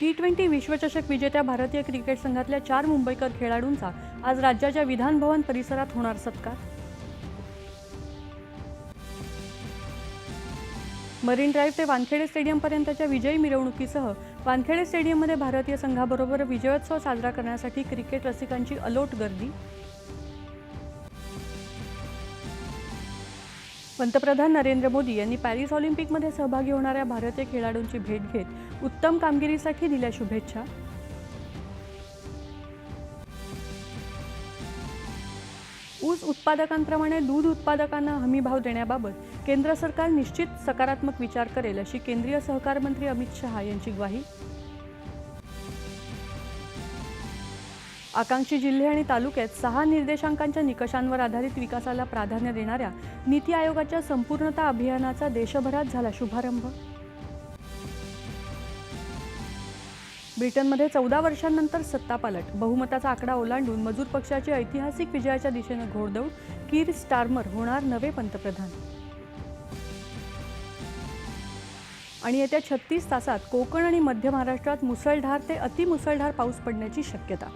T twenty विश्वचषक विजेत्या भारतीय क्रिकेट संघातल्या चार मुंबईकर खेळाडूंचा आज राज्याच्या विधानभवन परिसरात होणार सत्कार. मरीन ड्राईव्ह ते वानखेडे स्टेडियमपर्यंतच्या विजयी मिरवणुकीसह वानखेडे स्टेडियममध्ये भारतीय संघाबरोबर विजयोत्सव साजरा करण्यासाठी क्रिकेट रसिकांची अलोट गर्दी. पंतप्रधान नरेंद्र मोदी यांनी पॅरिस ऑलिम्पिकमध्ये सहभागी होणाऱ्या भारतीय खेळाडूंची भेट घेत उत्तम कामगिरीसाठी दिल्या शुभेच्छा. ऊस उत्पादकांप्रमाणे दूध उत्पादकांना हमीभाव देण्याबाबत केंद्र सरकार निश्चित सकारात्मक विचार करेल अशी केंद्रीय सहकार मंत्री अमित शहा यांची ग्वाही. आकांक्षी जिल्हे आणि तालुक्यात सहा निर्देशांकांच्या निकषांवर आधारित विकासाला प्राधान्य देणाऱ्या नीती आयोगाच्या संपूर्णता अभियानाचा देशभरात झाला शुभारंभ. ब्रिटनमध्ये चौदा वर्षांनंतर सत्तापालट. बहुमताचा आकडा ओलांडून मजूर पक्षाची ऐतिहासिक विजयाच्या दिशेनं घोडदौड कीर स्टार्मर होणार नवे पंतप्रधान. आणि येत्या छत्तीस तासात कोकण आणि मध्य महाराष्ट्रात मुसळधार ते अतिमुसळधार पाऊस पडण्याची शक्यता.